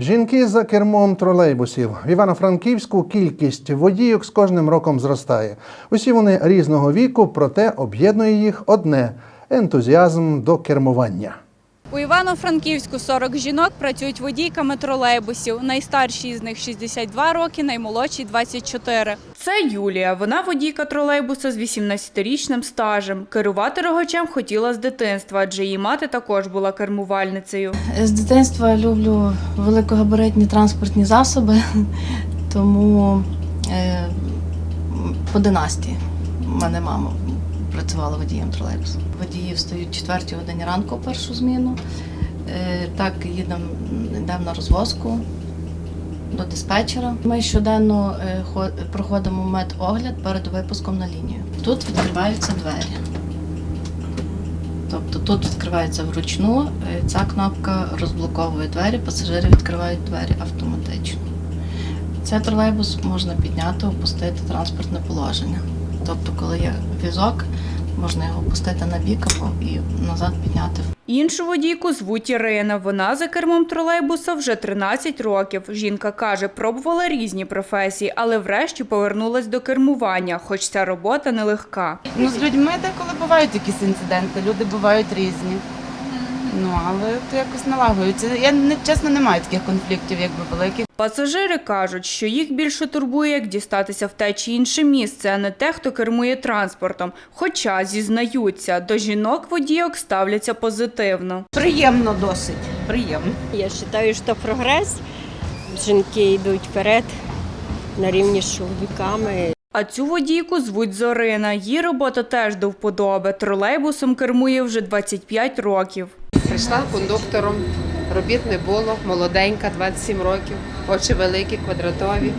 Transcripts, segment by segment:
Жінки за кермом тролейбусів в Івано-Франківську кількість водійок з кожним роком зростає. Усі вони різного віку, проте об'єднує їх одне ентузіазм до кермування. У Івано-Франківську 40 жінок працюють водійками тролейбусів. Найстарші з них 62 роки, наймолодші 24. Це Юлія. Вона водійка тролейбуса з 18-річним стажем. Керувати рогачем хотіла з дитинства, адже її мати також була кермувальницею. З дитинства люблю великогабаритні транспортні засоби, тому е, по династії в мене мама працювала водієм тролейбусу. Водії встають 4 годині ранку першу зміну. Е, так їдемо йдемо на розвозку до диспетчера. Ми щоденно е, проходимо медогляд перед випуском на лінію. Тут відкриваються двері. Тобто тут відкривається вручну, е, ця кнопка розблоковує двері, пасажири відкривають двері автоматично. Цей тролейбус можна підняти, опустити транспортне положення. Тобто, коли є візок, можна його пустити на бік або і назад підняти. Іншу водійку звуть Ірина. Вона за кермом тролейбуса вже 13 років. Жінка каже, пробувала різні професії, але врешті повернулась до кермування, хоч ця робота нелегка. Ну, з людьми деколи бувають якісь інциденти, люди бувають різні. Ну, але то якось налагоюється. Я не чесно не маю таких конфліктів, якби великих. Пасажири кажуть, що їх більше турбує, як дістатися в те чи інше місце, а не те, хто кермує транспортом. Хоча зізнаються, до жінок водійок ставляться позитивно. Приємно досить. Приємно. Я вважаю, що прогрес. Жінки йдуть вперед на рівні з чоловіками. А цю водійку звуть Зорина. Її робота теж до вподоби. Тролейбусом кермує вже 25 років. Прийшла кондуктором, робіт не було, молоденька, 27 років, очі великі, квадратові.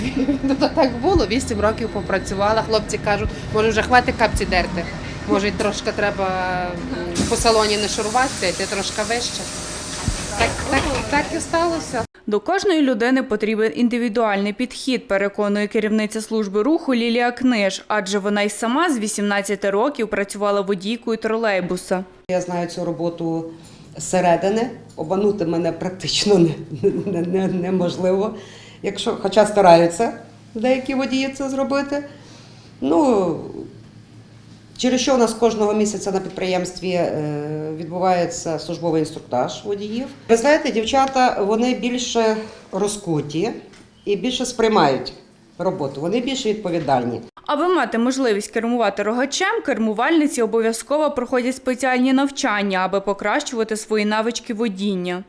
Ну, то так було, 8 років попрацювала. Хлопці кажуть, може вже хватить капці дерти. Може, трошки треба по салоні не шуруватися, йти трошки вище. Так, так, так і сталося. До кожної людини потрібен індивідуальний підхід, переконує керівниця служби руху Лілія Книж, адже вона й сама з 18 років працювала водійкою тролейбуса. Я знаю цю роботу зсередини. Обманути мене практично не, не, не, неможливо. Якщо, хоча стараються деякі водії це зробити. Ну, через що у нас кожного місяця на підприємстві е, відбувається службовий інструктаж водіїв. Ви знаєте, дівчата вони більше розкуті і більше сприймають роботу, вони більше відповідальні. Аби мати можливість кермувати рогачем, кермувальниці обов'язково проходять спеціальні навчання, аби покращувати свої навички водіння.